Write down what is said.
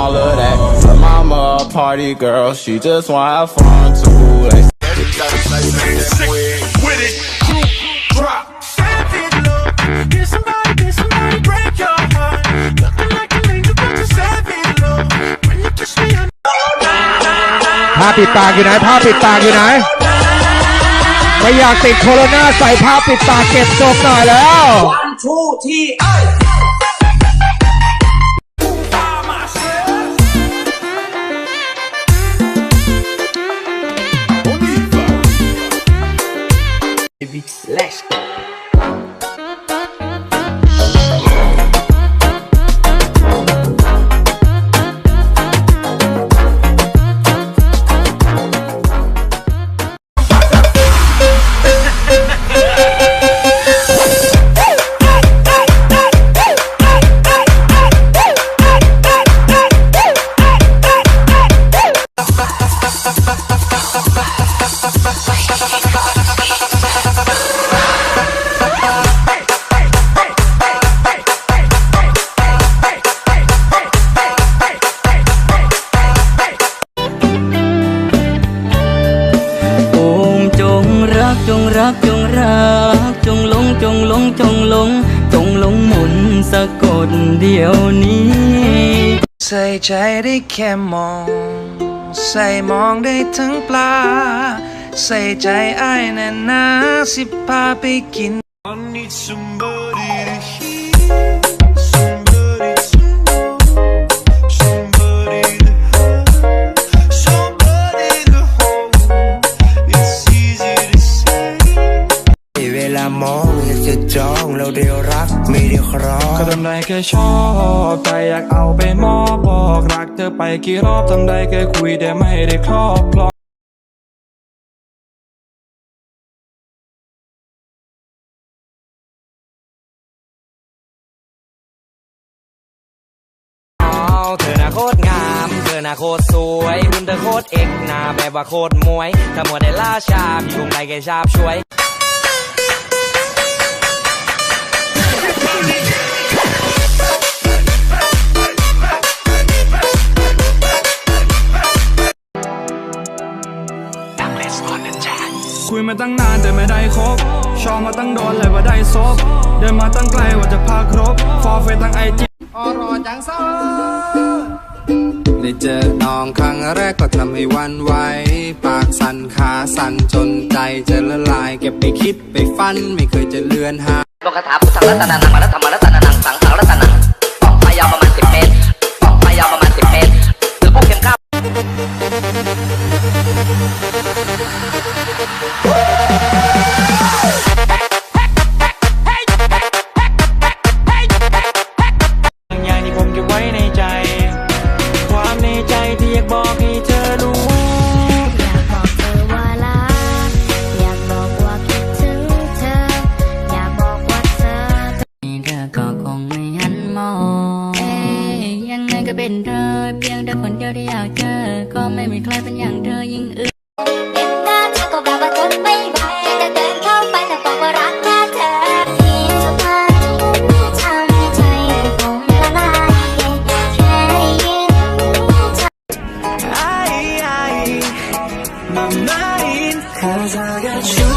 all of that. Her mama a party girl, she just wanna have fun too. They Sick with it. Crew drop. Savage love. Get somebody, get somebody, break your heart. Looking like an angel, but you're savage love. When you kiss me, I ผ้าปิดปากอยู่ไหนผ้าปิดปากอยู่ไหน ไม่อยากติดโคโรนาใส่ผ้าปิดปากเก็บศพหน่อยแล้ว วันทูที่เอ้ งรักจงรัก จงหลงจงหลงจงหลง จงหลงหมุนสะกดเดียวนี้ใส่ใจได้แค่มอง ใส่มองได้ทั้งปลา ใส่ใจอ้ายแน่นาสิพาไปกิน I need somebody ชอบใจอยากเอาไปมอบบอกรักเธอไปกี่รอบทำได้แค่คุยแต่ไม่ได้ครอบครองเธอน่ะโคตรงาม เธอน่ะโคตรสวยหุ่นเธอโคตรเอกหน้าแบบว่าโคตรมวยถ้ามัวได้ล่าชาพี่คงได้แค่ชาบช่วย ยมาตั้งนานแต่ไม่ได้คบชอบมาตั้งโดนเลยว่าได้ซบเดินมาตั้งไกลว่าจะพาครบ ฟอร์เฟตั้งไอจีได้เจอน้องครั้งแรกก็ทำให้หวันไหวปากสั่นขาสั่นจนใจจะละลายเก็บไปคิดไปฟันไม่เคยจะเลือนหายโลกคาถาพุทธังรัตนานังมารัตมารัตนา อยากบอกให้เธอรู้ อยากบอกเธอว่ารัก อยากบอกว่าคิดถึงเธอ อยากบอกว่าเธอเธอก็คงไม่หันมอง เอ้ยยังไงก็เป็นเธอ เพียงแต่คนเดียวที่อยากเจอ ก็ไม่มีใครเป็นอย่างเธอยิ่งอื่ my mind Cause I got you